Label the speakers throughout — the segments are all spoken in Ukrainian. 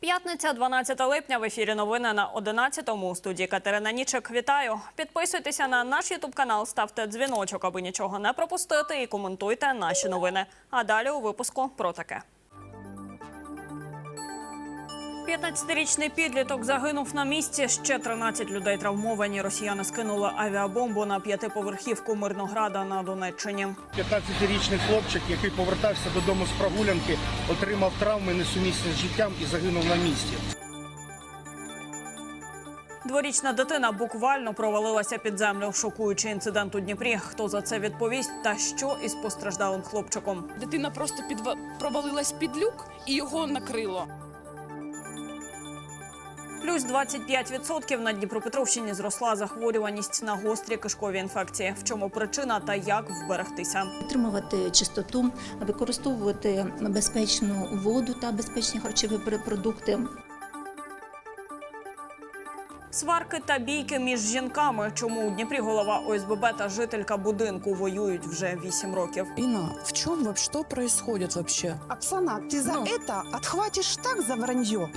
Speaker 1: П'ятниця, 12 липня. В ефірі новини на 11-му. У студії Катерина Нічик. Вітаю. Підписуйтеся на наш ютуб канал, ставте дзвіночок, аби нічого не пропустити, і коментуйте наші новини. А далі у випуску про таке. 15-річний підліток загинув на місці. Ще 13 людей травмовані. Росіяни скинули авіабомбу на п'ятиповерхівку Мирнограда на Донеччині.
Speaker 2: 15-річний хлопчик, який повертався додому з прогулянки, отримав травми несумісні з життям і загинув на місці.
Speaker 1: Дворічна дитина буквально провалилася під землю. Шокуючий інцидент у Дніпрі. Хто за це відповість та що із постраждалим хлопчиком?
Speaker 3: Дитина просто підва... провалилась під люк і його накрило.
Speaker 1: Плюс 25% на Дніпропетровщині зросла захворюваність на гострі кишкові інфекції. В чому причина та як вберегтися?
Speaker 4: Підтримувати чистоту, використовувати безпечну воду та безпечні харчові продукти.
Speaker 1: Сварки та бійки між жінками. Чому у Дніпрі голова ОСББ та жителька будинку воюють вже 8 років?
Speaker 5: Инна, в вообще, что происходит вообще?
Speaker 6: Оксана, ты за
Speaker 5: Ну.
Speaker 6: это отхватишь так за вранье.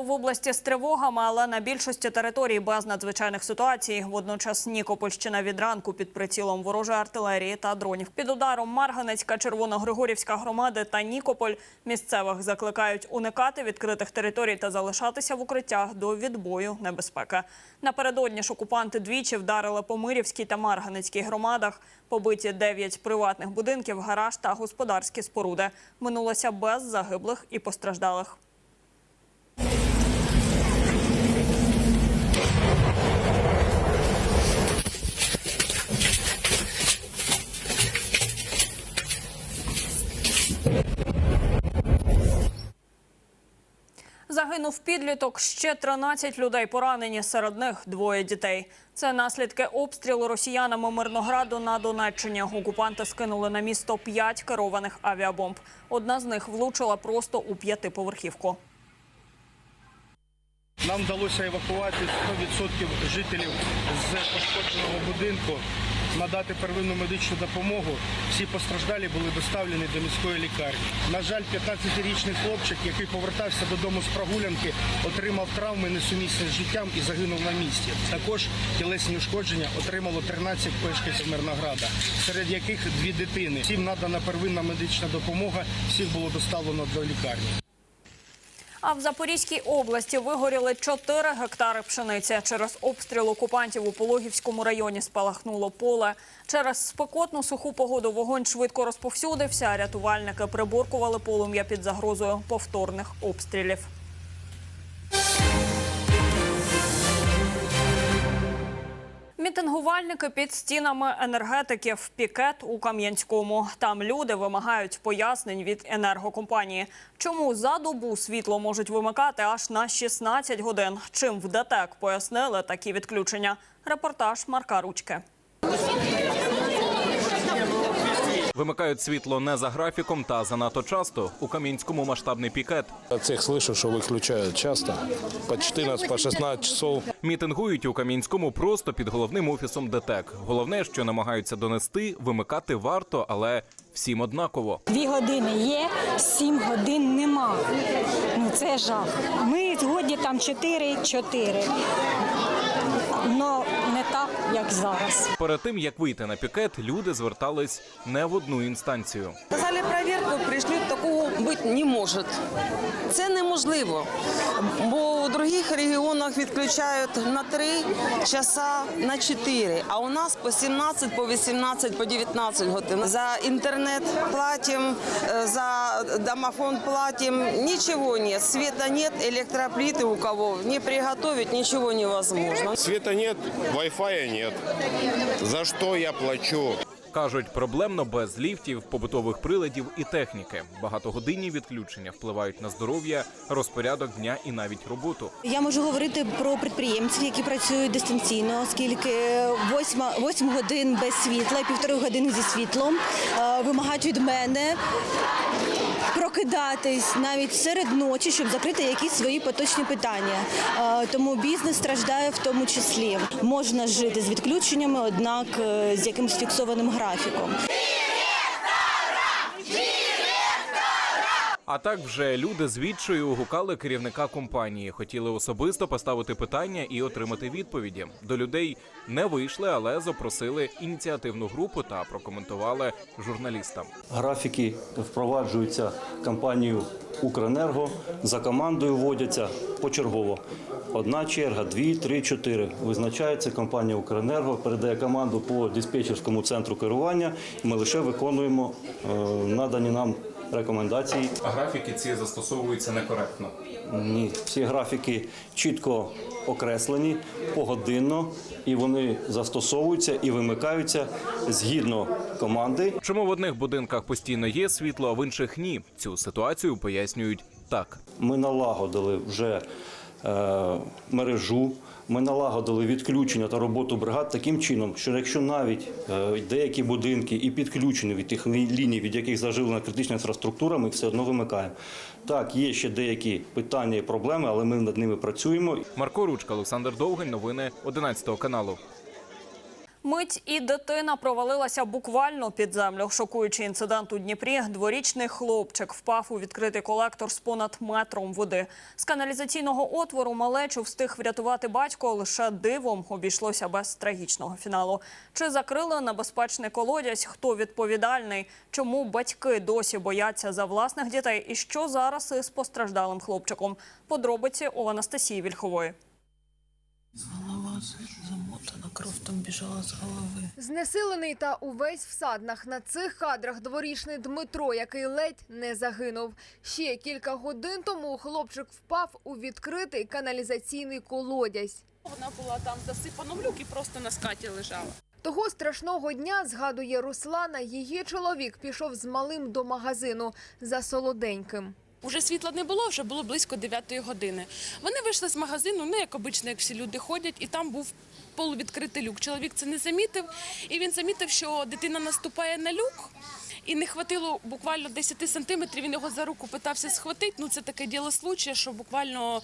Speaker 1: В області з тривогами, але на більшості територій без надзвичайних ситуацій. Водночас Нікопольщина від ранку під прицілом ворожої артилерії та дронів. Під ударом Марганецька, Червоногригорівська громади та Нікополь місцевих закликають уникати відкритих територій та залишатися в укриттях до відбою небезпеки. Напередодні ж окупанти двічі вдарили по Мирівській та Марганецькій громадах. Побиті дев'ять приватних будинків, гараж та господарські споруди. Минулося без загиблих і постраждалих. Загинув підліток, ще 13 людей поранені, серед них двоє дітей. Це наслідки обстрілу росіянами Мирнограду на Донеччині. Окупанти скинули на місто п'ять керованих авіабомб. Одна з них влучила просто у п'ятиповерхівку.
Speaker 2: Нам вдалося евакувати 100% жителів з пошкодженого будинку, надати первинну медичну допомогу. Всі постраждалі були доставлені до міської лікарні. На жаль, 15-річний хлопчик, який повертався додому з прогулянки, отримав травми несумісні з життям і загинув на місці. Також тілесні ушкодження отримало 13 мешканців Мирнограда, серед яких дві дитини. Всім надана первинна медична допомога, всіх було доставлено до лікарні.
Speaker 1: А в Запорізькій області вигоріли 4 гектари пшениці. Через обстріл окупантів у Пологівському районі спалахнуло поле. Через спекотну суху погоду вогонь швидко розповсюдився. Рятувальники приборкували полум'я під загрозою повторних обстрілів. Мітингувальники під стінами енергетиків пікет у Кам'янському. Там люди вимагають пояснень від енергокомпанії. Чому за добу світло можуть вимикати аж на 16 годин? Чим в ДТЕК пояснили такі відключення? Репортаж Марка Ручки.
Speaker 7: Вимикають світло не за графіком та занадто часто. У Кам'янському масштабний пікет.
Speaker 8: Всех слышу, что выключают часто. По 14, по 16 часов.
Speaker 7: Мітингують у Кам'янському просто під головним офісом ДТЕК. Головне, що намагаються донести, вимикати варто, але всім однаково.
Speaker 9: Дві години є, сім годин нема. Ну це жах. Ми згодні там 4-4. Но як зараз.
Speaker 7: Перед тим як вийти на пікет, люди звертались не в одну інстанцію.
Speaker 10: Сказали перевірку, прийшли, бути не може. Це неможливо, бо у інших регіонах відключають на 3 часа, на 4, а у нас по 17, по 18, по 19 годин. За інтернет платимо, е, за домофон платимо, нічого нет, света нет, електроплити у кого, не приготовить, нічого невозможно.
Speaker 8: Света нет, вай-фая нет. За что я плачу?
Speaker 7: Кажуть, проблемно без ліфтів, побутових приладів і техніки. Багатогодинні відключення впливають на здоров'я, розпорядок дня і навіть роботу.
Speaker 9: Я можу говорити про підприємців, які працюють дистанційно, оскільки 8, 8 годин без світла, півтори години зі світлом е, вимагають від мене
Speaker 11: прокидатись навіть серед ночі, щоб закрити якісь свої поточні питання. Е, Тому бізнес страждає в тому числі. Можна жити з відключеннями, однак е, з якимось фіксованим графіком.
Speaker 7: А так вже люди з відчою гукали керівника компанії, хотіли особисто поставити питання і отримати відповіді. До людей не вийшли, але запросили ініціативну групу та прокоментували журналістам.
Speaker 12: Графіки впроваджуються компанією Укренерго, за командою вводяться почергово. Одна черга, дві, три, чотири. Визначається компанія Укренерго, передає команду по диспетчерському центру керування. Ми лише виконуємо е, надані нам рекомендації.
Speaker 7: А графіки ці застосовуються некоректно.
Speaker 12: Ні, всі графіки чітко окреслені погодинно, і вони застосовуються і вимикаються згідно команди.
Speaker 7: Чому в одних будинках постійно є світло, а в інших ні? Цю ситуацію пояснюють так.
Speaker 12: Ми налагодили вже е, мережу, ми налагодили відключення та роботу бригад таким чином, що якщо навіть е, деякі будинки і підключені від тих ліній, від яких заживлена критична інфраструктура, ми все одно вимикаємо. Так, є ще деякі питання і проблеми, але ми над ними працюємо.
Speaker 7: Марко Ручка, Олександр Довгань, новини 11 каналу.
Speaker 1: Мить і дитина провалилася буквально під землю. Шокуючий інцидент у Дніпрі. Дворічний хлопчик впав у відкритий колектор з понад метром води. З каналізаційного отвору малечу встиг врятувати батько. Лише дивом обійшлося без трагічного фіналу. Чи закрили небезпечний колодязь? Хто відповідальний? Чому батьки досі бояться за власних дітей? І що зараз із постраждалим хлопчиком? Подробиці у Анастасії Вільхової.
Speaker 5: Голова замотана, кров там біжала з голови.
Speaker 13: Знесилений та увесь в саднах. На цих кадрах дворічний Дмитро, який ледь не загинув. Ще кілька годин тому хлопчик впав у відкритий каналізаційний колодязь.
Speaker 3: Вона була там засипана в люк і просто на скаті лежала.
Speaker 13: Того страшного дня, згадує Руслана, її чоловік пішов з малим до магазину за солоденьким.
Speaker 3: Уже світла не було, вже було близько 9 години. Вони вийшли з магазину, ну як обично, як всі люди ходять, і там був полувідкритий люк. Чоловік це не замітив, і він замітив, що дитина наступає на люк. І не хватило буквально 10 сантиметрів. Він його за руку питався схватити. Ну це таке діло случая, що буквально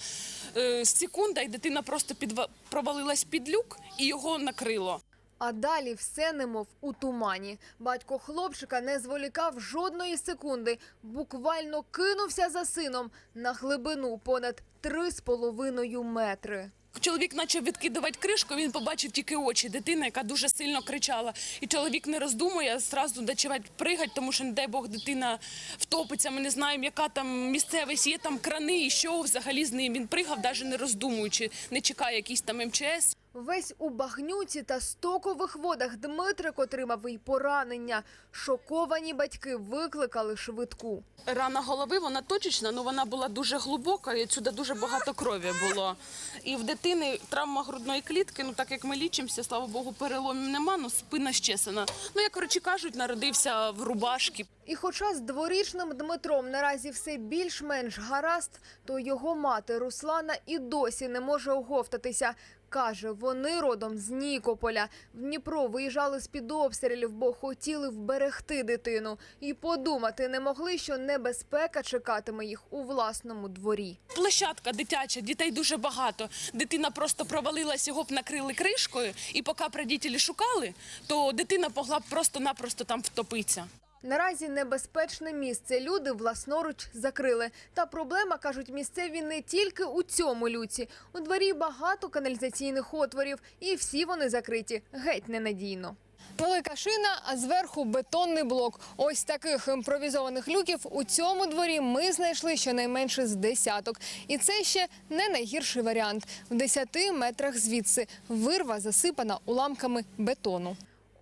Speaker 3: е, секунда, і дитина просто підва... провалилась під люк і його накрило.
Speaker 13: А далі все немов у тумані. Батько хлопчика не зволікав жодної секунди. Буквально кинувся за сином на глибину понад три з половиною метри.
Speaker 3: Чоловік почав відкидувати кришку, він побачив тільки очі дитини, яка дуже сильно кричала. І чоловік не роздумує, зразу почав пригати, тому що, не дай Бог, дитина втопиться. Ми не знаємо, яка там місцевість, є там крани і що взагалі з ним. Він пригав, навіть не роздумуючи, не чекає якийсь там МЧС.
Speaker 13: Весь у багнюці та стокових водах Дмитрик отримав і поранення. Шоковані батьки викликали швидку.
Speaker 3: Рана голови, вона точечна, але вона була дуже глибока, і сюди дуже багато крові було. І в дитини травма грудної клітки, ну так як ми лічимося, слава Богу, переломів нема, ну спина щесана. Ну, як коротше кажуть, народився в рубашки.
Speaker 13: І хоча з дворічним Дмитром наразі все більш-менш гаразд, то його мати Руслана і досі не може оговтатися. Каже, вони родом з Нікополя. В Дніпро виїжджали з-під обстрілів, бо хотіли вберегти дитину. І подумати не могли, що небезпека чекатиме їх у власному дворі.
Speaker 3: Площадка дитяча, дітей дуже багато. Дитина просто провалилась, його б накрили кришкою, і поки родителі шукали, то дитина могла б просто-напросто там втопитися.
Speaker 13: Наразі небезпечне місце люди власноруч закрили. Та проблема, кажуть місцеві, не тільки у цьому люці. У дворі багато каналізаційних отворів, і всі вони закриті геть ненадійно. Велика шина, а зверху бетонний блок. Ось таких імпровізованих люків у цьому дворі ми знайшли щонайменше з десяток. І це ще не найгірший варіант. В 10 метрах звідси вирва засипана уламками бетону.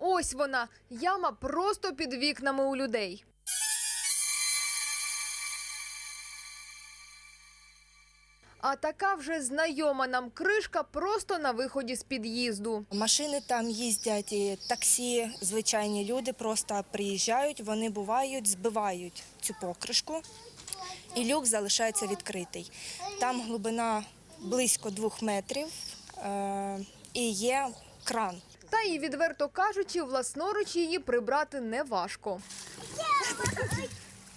Speaker 13: Ось вона, яма просто під вікнами у людей. А така вже знайома нам кришка просто на виході з під'їзду.
Speaker 11: Машини там їздять, і таксі, звичайні люди просто приїжджають, вони бувають, збивають цю покришку, і люк залишається відкритий. Там глибина близько двох метрів е- і є кран.
Speaker 13: Та і відверто кажучи, власноруч її прибрати не важко.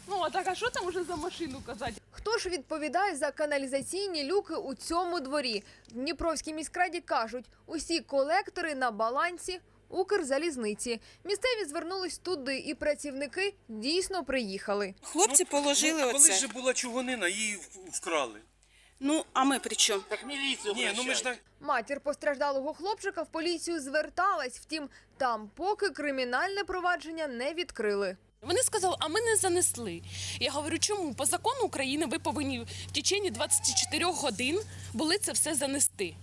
Speaker 3: Ну, а так, а що там уже за машину казати?
Speaker 13: Хто ж відповідає за каналізаційні люки у цьому дворі? В Дніпровській міськраді кажуть, усі колектори на балансі Укрзалізниці. Місцеві звернулись туди, і працівники дійсно приїхали.
Speaker 10: Хлопці положили
Speaker 2: Ну, Коли ж була чугунина, її вкрали.
Speaker 10: Ну, а ми при чому?
Speaker 2: Так міліцію Ні, ну ми ж так...
Speaker 13: Матір постраждалого хлопчика в поліцію зверталась, втім, там поки кримінальне провадження не відкрили.
Speaker 3: Вони сказали, а ми не занесли. Я говорю, чому? По закону України ви повинні в течение 24 годин були це все занести.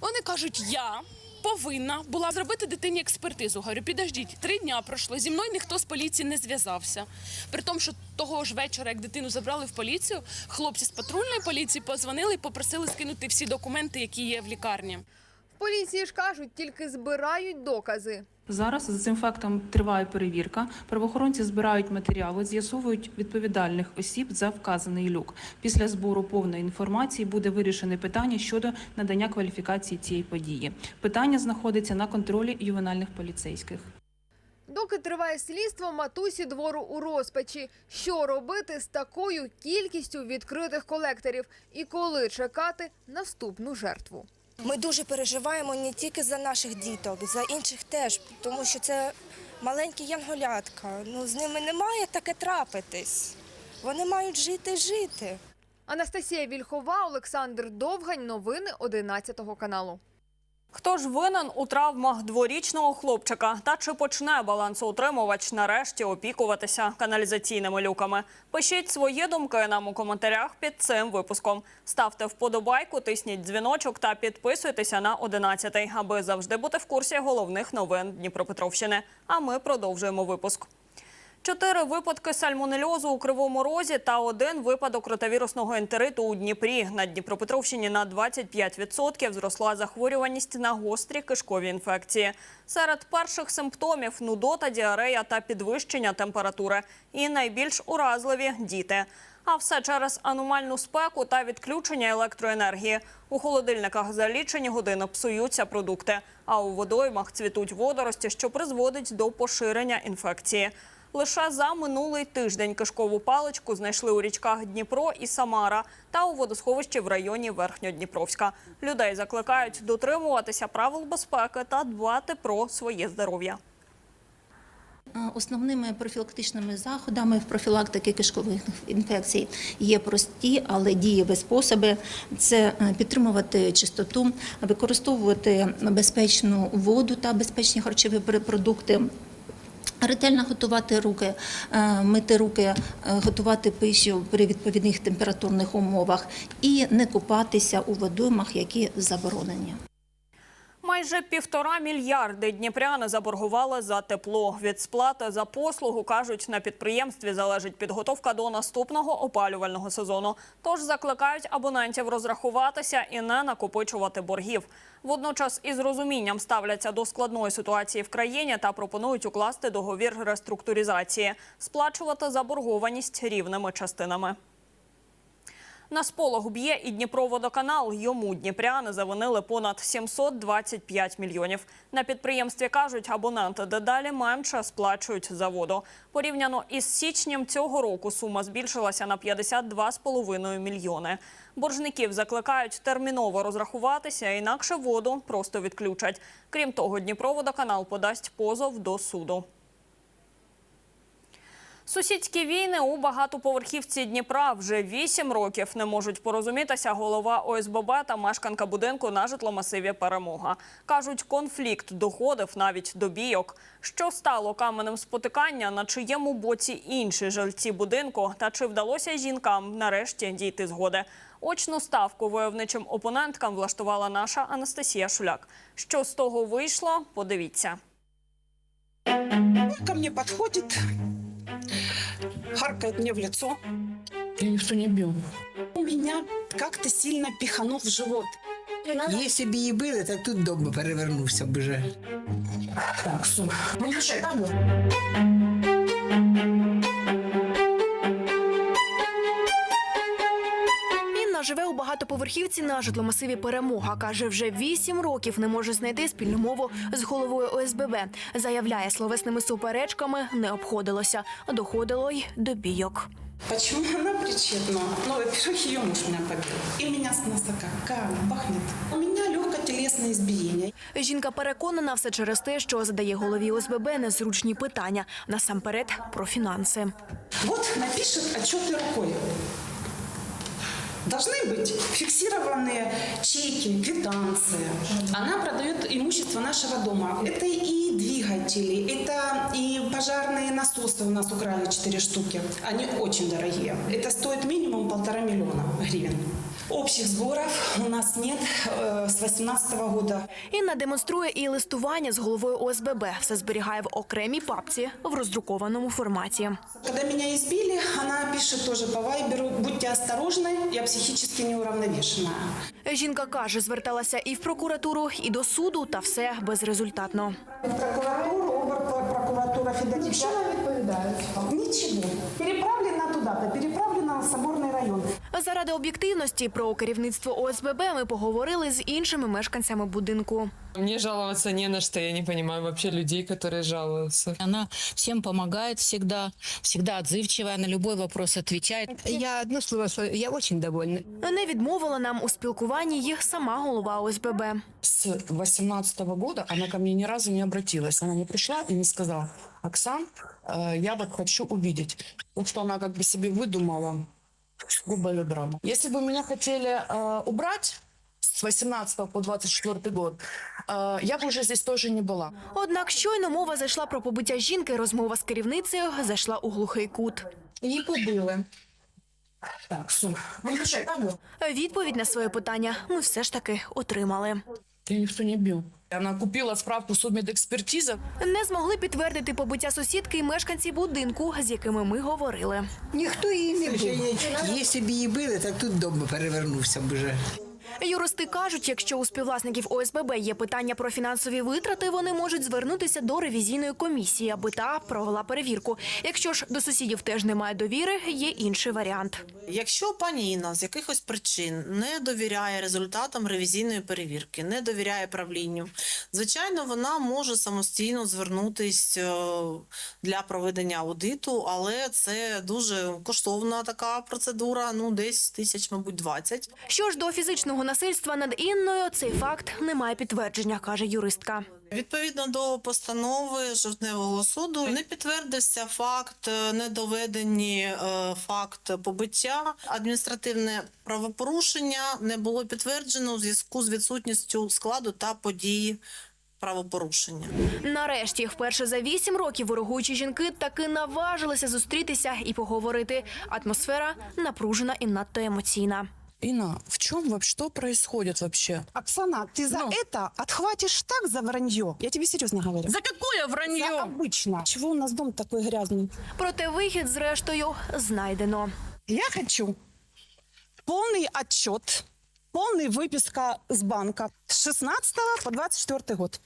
Speaker 3: Вони кажуть, я повинна була зробити дитині експертизу. Говорю, підождіть, три дня пройшло. Зі мною ніхто з поліції не зв'язався. При тому, що того ж вечора, як дитину забрали в поліцію, хлопці з патрульної поліції позвонили і попросили скинути всі документи, які є в лікарні.
Speaker 13: Поліції ж кажуть, тільки збирають докази.
Speaker 5: Зараз за цим фактом триває перевірка. Правоохоронці збирають матеріали, з'ясовують відповідальних осіб за вказаний люк. Після збору повної інформації буде вирішене питання щодо надання кваліфікації цієї події. Питання знаходиться на контролі ювенальних поліцейських.
Speaker 13: Доки триває слідство, матусі двору у розпачі. Що робити з такою кількістю відкритих колекторів і коли чекати наступну жертву?
Speaker 11: Ми дуже переживаємо не тільки за наших діток, за інших теж, тому що це маленькі янголятка. Ну з ними не має таке трапитись. Вони мають жити, жити.
Speaker 13: Анастасія Вільхова, Олександр Довгань. Новини 11 каналу.
Speaker 1: Хто ж винен у травмах дворічного хлопчика? Та чи почне балансоутримувач нарешті опікуватися каналізаційними люками? Пишіть свої думки нам у коментарях під цим випуском. Ставте вподобайку, тисніть дзвіночок та підписуйтеся на 11, аби завжди бути в курсі головних новин Дніпропетровщини. А ми продовжуємо випуск. Чотири випадки сальмонельозу у Кривому Розі та один випадок ротавірусного ентериту у Дніпрі. На Дніпропетровщині на 25% зросла захворюваність на гострі кишкові інфекції. Серед перших симптомів – нудота, діарея та підвищення температури. І найбільш уразливі – діти. А все через аномальну спеку та відключення електроенергії. У холодильниках за лічені години псуються продукти, а у водоймах цвітуть водорості, що призводить до поширення інфекції. Лише за минулий тиждень кишкову паличку знайшли у річках Дніпро і Самара та у водосховищі в районі Верхньодніпровська. Людей закликають дотримуватися правил безпеки та дбати про своє здоров'я.
Speaker 4: Е, Основними профілактичними заходами в профілактики кишкових інфекцій є прості, але дієві способи. Це е, підтримувати чистоту, використовувати безпечну воду та безпечні харчові продукти. Ретельно готувати руки, е, мити руки, е, готувати пищу при відповідних температурних умовах і не купатися у водоймах, які заборонені.
Speaker 1: Майже півтора мільярди дніпряни заборгували за тепло. Від сплати за послугу, кажуть, на підприємстві залежить підготовка до наступного опалювального сезону. Тож закликають абонентів розрахуватися і не накопичувати боргів. Водночас із розумінням ставляться до складної ситуації в країні та пропонують укласти договір реструктуризації, сплачувати заборгованість рівними частинами. На сполох б'є і Дніпроводоканал. Йому дніпряни завинили понад 725 мільйонів. На підприємстві кажуть, абоненти дедалі менше сплачують за воду. Порівняно із січнем цього року сума збільшилася на 52,5 мільйони. Боржників закликають терміново розрахуватися, інакше воду просто відключать. Крім того, Дніпроводоканал подасть позов до суду. Сусідські війни у багатоповерхівці Дніпра вже вісім років не можуть порозумітися голова ОСББ та мешканка будинку на житломасиві Перемога. Кажуть, конфлікт доходив навіть до бійок. Що стало каменем спотикання, на чиєму боці інші жильці будинку, та чи вдалося жінкам нарешті дійти згоди? Очну ставку войовничим опоненткам влаштувала наша Анастасія Шуляк. Що з того вийшло? Подивіться.
Speaker 6: Ко мне подходит, харкает мне в лицо.
Speaker 5: Я ніхто не бив.
Speaker 6: Меня как-то сильно пиханул в живот.
Speaker 14: Якщо б її били, так тут дом би перевернувся б вже.
Speaker 5: Так, все.
Speaker 6: Живе у багатоповерхівці
Speaker 15: на житломасиві Перемога каже, вже вісім років не може знайти спільну мову з головою ОСББ. Заявляє, словесними суперечками не обходилося, доходило й до бійок.
Speaker 6: Почему она причетна? Ну, во-первых, ее муж меня побил. И меня с носока. Как бахнет. У меня легкое телесное избиение.
Speaker 15: Жінка переконана все через те, що задає голові ОСББ незручні питання, насамперед про фінанси.
Speaker 6: Вот напишет отчеты рукой Должны быть фиксированные чеки, квитанции. Она продает имущество нашего дома. Это и двигатели, это и пожарные насосы у нас украли 4 штуки. Они очень дорогие. Это стоит минимум полтора миллиона гривен. Общих сборов у нас нет э, с 2018 года.
Speaker 15: Інна демонструє і листування з головою ОСББ. Все зберігає в окремій папці в роздрукованому форматі.
Speaker 6: Когда меня избили, она пишет тоже по вайберу, будьте осторожны, я психически неуравновешенная.
Speaker 15: Жінка каже, зверталася і в прокуратуру, і до суду, та все безрезультатно.
Speaker 6: Прокуратуру, прокуратура Федеральная. Ничего не відповідають? Ничего. Переправлена туда-то, переправлена в Соборний район.
Speaker 15: Заради об'єктивності про керівництво ОСББ ми поговорили з іншими мешканцями будинку.
Speaker 16: Мне жаловаться не на что, я не понимаю вообще людей, которые жалуются.
Speaker 17: Она всем помогает всегда, всегда отзывчивая, на любой вопрос отвечает.
Speaker 14: Я одно слово, что я очень довольна.
Speaker 15: Не відмовила нам у спілкуванні їх сама голова ОСББ.
Speaker 18: С 2018 года она ко мне ни разу не обратилась. Она не пришла и не сказала, Оксан, э, я вот хочу увидеть. Вот что она как бы себе выдумала. Губая драма. Если бы меня хотели э, убрать с 18 по 24 год, э, я бы уже здесь тоже не была.
Speaker 15: Однак щойно мова зайшла про побиття жінки, розмова з керівницею зайшла у глухий кут.
Speaker 18: Її побили. Так, все. Виключай камеру.
Speaker 15: Відповідь на своє питання ми все ж таки отримали.
Speaker 18: Ее никто не бил. Она купила справку судмедекспертиза.
Speaker 15: Не змогли підтвердити побиття сусідки і мешканці будинку, з якими ми говорили.
Speaker 14: Ніхто її не бив. Якщо б її били, так тут дом перевернувся б уже.
Speaker 15: Юристи кажуть, якщо у співвласників ОСББ є питання про фінансові витрати, вони можуть звернутися до ревізійної комісії, аби та провела перевірку. Якщо ж до сусідів теж немає довіри, є інший варіант.
Speaker 19: Якщо пані Інна з якихось причин не довіряє результатам ревізійної перевірки, не довіряє правлінню, звичайно, вона може самостійно звернутись е, для проведення аудиту, але це дуже коштовна така процедура. Ну, десь тисяч, мабуть, 20.
Speaker 15: Що ж до фізичного насильства над Інною, цей факт не має підтвердження, каже юристка.
Speaker 19: Відповідно до постанови жовтневого суду не підтвердився факт, е, не доведені е, факт побиття. Адміністративне правопорушення не було підтверджено у зв'язку з відсутністю складу та події правопорушення.
Speaker 15: Нарешті, вперше за вісім років ворогуючі жінки таки наважилися зустрітися і поговорити. Атмосфера напружена і надто емоційна.
Speaker 18: Инна, в чем вообще, что происходит вообще?
Speaker 6: Оксана, ты за это отхватишь так за вранье? Я тебе серьезно говорю.
Speaker 18: За какое вранье?
Speaker 6: За обычно. Чего у нас дом такой грязный?
Speaker 15: Проте вихід, зрештою, знайдено.
Speaker 6: Я хочу полный отчет, полная выписка с банка с 16 по 24 год.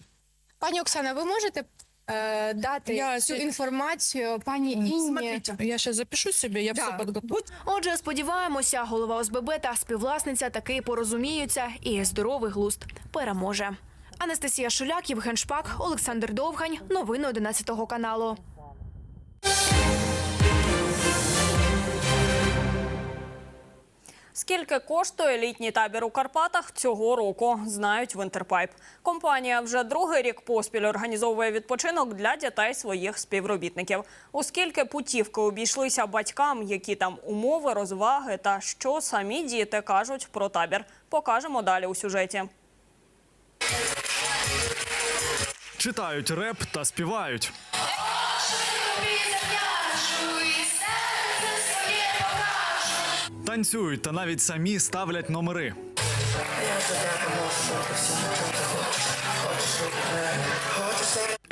Speaker 20: Пані Оксана, ви можете е, дати
Speaker 18: Я
Speaker 20: цю інформацію пані Інні?
Speaker 6: Смотрите.
Speaker 18: Я ще запишу собі, я все підготую.
Speaker 15: Отже, сподіваємося, голова ОСББ та співвласниця таки порозуміються, і здоровий глузд переможе. Анастасія Шуляк, Євген Шпак, Олександр Довгань. Новини 11 каналу.
Speaker 1: Скільки коштує літній табір у Карпатах цього року, знають в Інтерпайп. Компанія вже другий рік поспіль організовує відпочинок для дітей своїх співробітників. Оскільки путівки обійшлися батькам, які там умови, розваги та що самі діти кажуть про табір, покажемо далі у сюжеті.
Speaker 21: Читають реп та співають. Танцюють та навіть самі ставлять номери.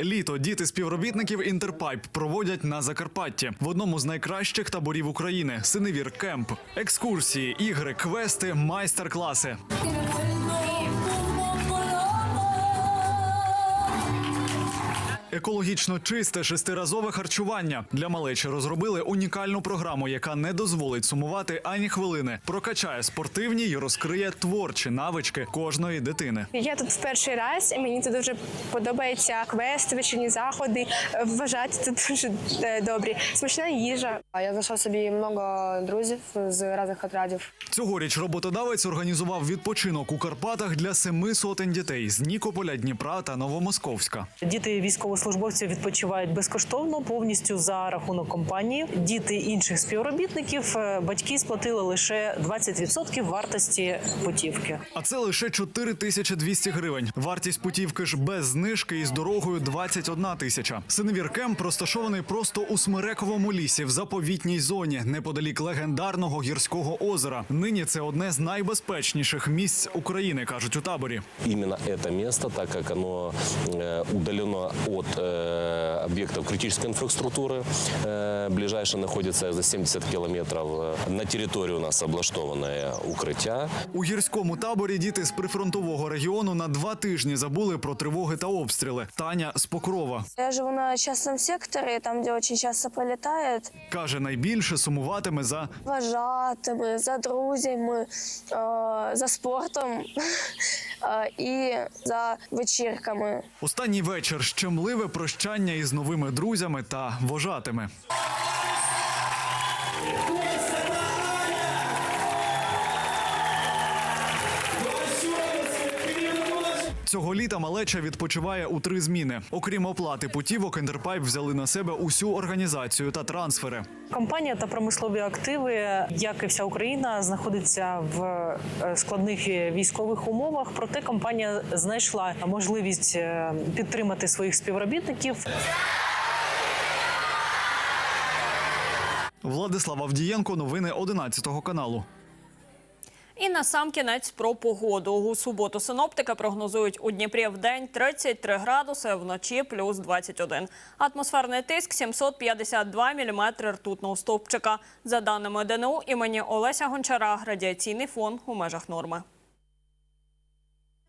Speaker 21: Літо діти співробітників Інтерпайп проводять на Закарпатті в одному з найкращих таборів України Синевір Кемп. Екскурсії, ігри, квести, майстер-класи. Екологічно чисте шестиразове харчування для малечі розробили унікальну програму, яка не дозволить сумувати ані хвилини. Прокачає спортивні і розкриє творчі навички кожної дитини.
Speaker 20: Я тут в перший раз, і мені тут дуже подобається квести, вечірні заходи. Вважати тут дуже е, добрі. Смачна їжа.
Speaker 22: Я знайшов собі много друзів з різних отрядів.
Speaker 21: Цьогоріч роботодавець організував відпочинок у Карпатах для семи сотень дітей з Нікополя, Дніпра та Новомосковська.
Speaker 23: Діти військовослужбовців відпочивають безкоштовно, повністю за рахунок компанії. Діти інших співробітників е, батьки сплатили лише 20% вартості путівки.
Speaker 21: А це лише 4200 гривень. Вартість путівки ж без знижки і з дорогою 21 тисяча. Синевір Кемп розташований просто у Смирековому лісі в заповітній зоні, неподалік легендарного гірського озера. Нині це одне з найбезпечніших місць України, кажуть у таборі.
Speaker 24: Именно это место, так как оно э, удалено от э, объектов критической инфраструктуры, э, ближайшее находится за 70 километров. Э, На территории у нас облаштованное укрытие.
Speaker 21: У гірському таборі діти з прифронтового регіону на два тижні забули про тривоги та обстріли. Таня з Покрова
Speaker 25: Я живу на частном секторе, там, где очень часто прилетает.
Speaker 21: каже, найбільше сумуватиме за
Speaker 25: Вважатими, за друзями, е, за спортом е, і за вечірками.
Speaker 21: останній вечір щемливе прощання із новими друзями та вожатими. Цього літа малеча відпочиває у три зміни. Окрім оплати путівок, Інтерпайп взяли на себе усю організацію та трансфери.
Speaker 23: Компанія та промислові активи, як і вся Україна, знаходиться в е, складних військових умовах. Проте компанія знайшла можливість е, підтримати своїх співробітників.
Speaker 21: Владислав Авдієнко, новини 11 каналу.
Speaker 1: І на сам кінець про погоду. У суботу синоптика прогнозують у Дніпрі в день 33 градуси, вночі плюс 21. Атмосферний тиск 752 міліметри ртутного стовпчика. За даними ДНУ імені Олеся Гончара, радіаційний фон у межах норми.